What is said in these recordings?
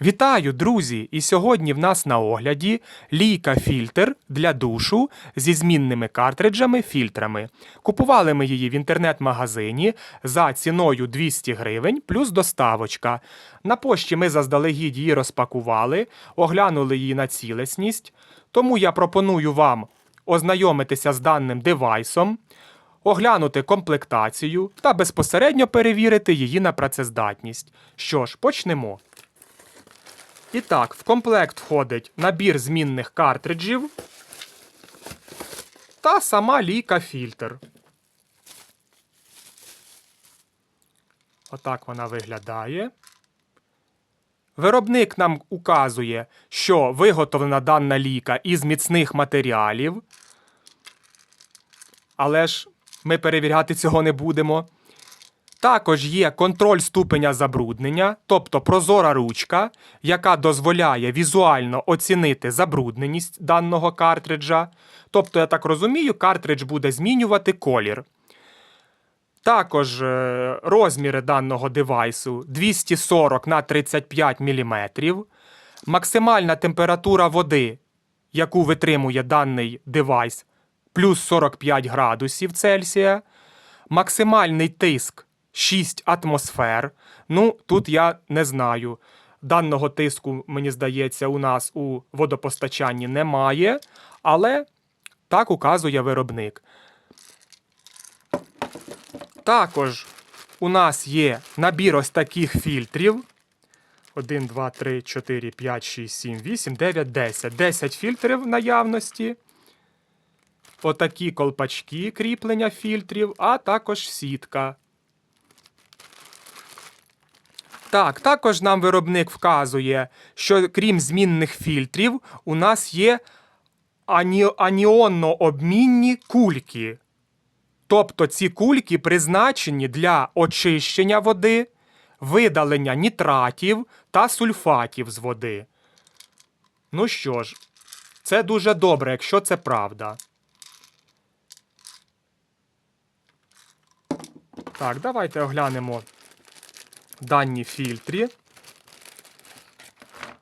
Вітаю, друзі! І сьогодні в нас на огляді лійка фільтр для душу зі змінними картриджами фільтрами. Купували ми її в інтернет-магазині за ціною 200 гривень плюс доставочка. На пошті ми заздалегідь її розпакували, оглянули її на цілісність. Тому я пропоную вам ознайомитися з даним девайсом, оглянути комплектацію та безпосередньо перевірити її на працездатність. Що ж, почнемо. І так, в комплект входить набір змінних картриджів та сама лійка фільтр. Отак вона виглядає. Виробник нам указує, що виготовлена дана ліка із міцних матеріалів. Але ж ми перевіряти цього не будемо. Також є контроль ступеня забруднення, тобто прозора ручка, яка дозволяє візуально оцінити забрудненість даного картриджа. Тобто, я так розумію, картридж буде змінювати колір. Також е, розміри даного девайсу 240 на 35 мм. Максимальна температура води, яку витримує даний девайс, плюс 45 градусів Цельсія. Максимальний тиск 6 атмосфер. Ну, тут я не знаю. Даного тиску, мені здається, у нас у водопостачанні немає, але так указує виробник. Також у нас є набір ось таких фільтрів. 1, 2, 3, 4, 5, 6, 7, 8, 9, 10. 10 фільтрів наявності. Отакі колпачки кріплення фільтрів, а також сітка. Так, також нам виробник вказує, що крім змінних фільтрів, у нас є ані... аніонно-обмінні кульки. Тобто ці кульки призначені для очищення води, видалення нітратів та сульфатів з води. Ну що ж, це дуже добре, якщо це правда. Так, давайте оглянемо дані фільтрі.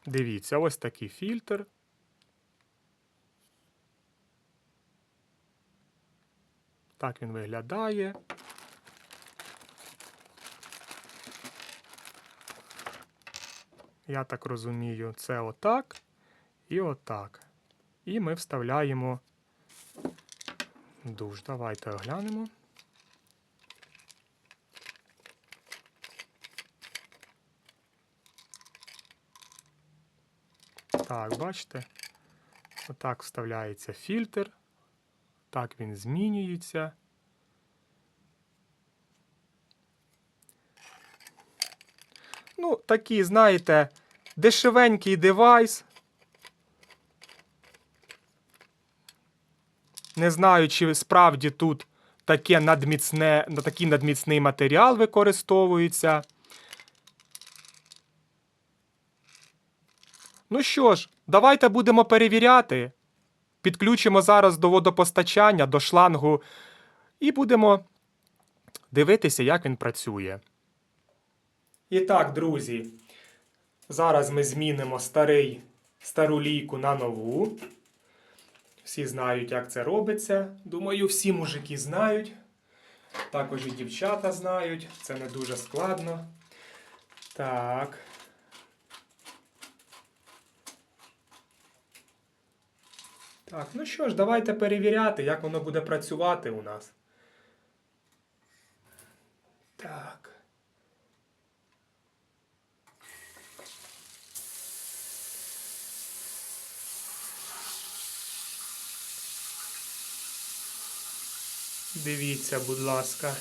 Дивіться, ось такий фільтр. Так він виглядає. Я так розумію, це отак і отак. І ми вставляємо душ. Давайте оглянемо. Так, бачите? Отак вставляється фільтр. Так він змінюється. Ну, такий, знаєте, дешевенький девайс. Не знаю, чи справді тут таке надміцне, такий надміцний матеріал використовується. Ну що ж, давайте будемо перевіряти. Підключимо зараз до водопостачання, до шлангу, і будемо дивитися, як він працює. І так, друзі, зараз ми змінимо старий, стару лійку на нову. Всі знають, як це робиться. Думаю, всі мужики знають. Також і дівчата знають. Це не дуже складно. Так. Так, ну що ж, давайте перевіряти, як воно буде працювати у нас. Так. Дивіться, будь ласка.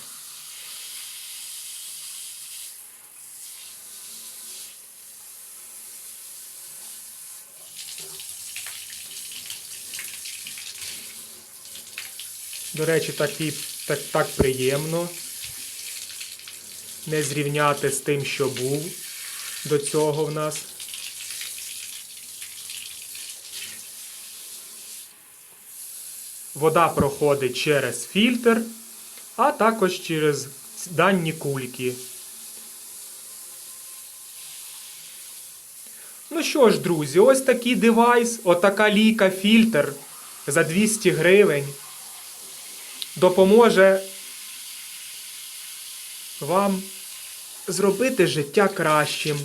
До речі, такі, так, так приємно не зрівняти з тим, що був до цього в нас. Вода проходить через фільтр, а також через дані кульки. Ну що ж, друзі, ось такий девайс, отака лійка фільтр за 200 гривень допоможе вам зробити життя кращим,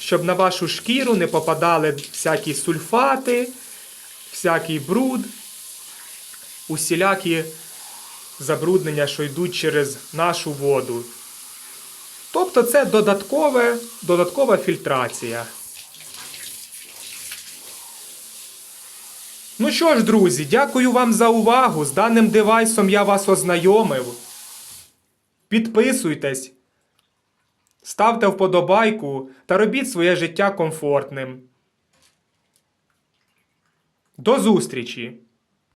щоб на вашу шкіру не попадали всякі сульфати, всякий бруд, усілякі забруднення, що йдуть через нашу воду. Тобто це додаткове, додаткова фільтрація. Ну що ж, друзі, дякую вам за увагу. З даним девайсом я вас ознайомив. Підписуйтесь, ставте вподобайку та робіть своє життя комфортним. До зустрічі!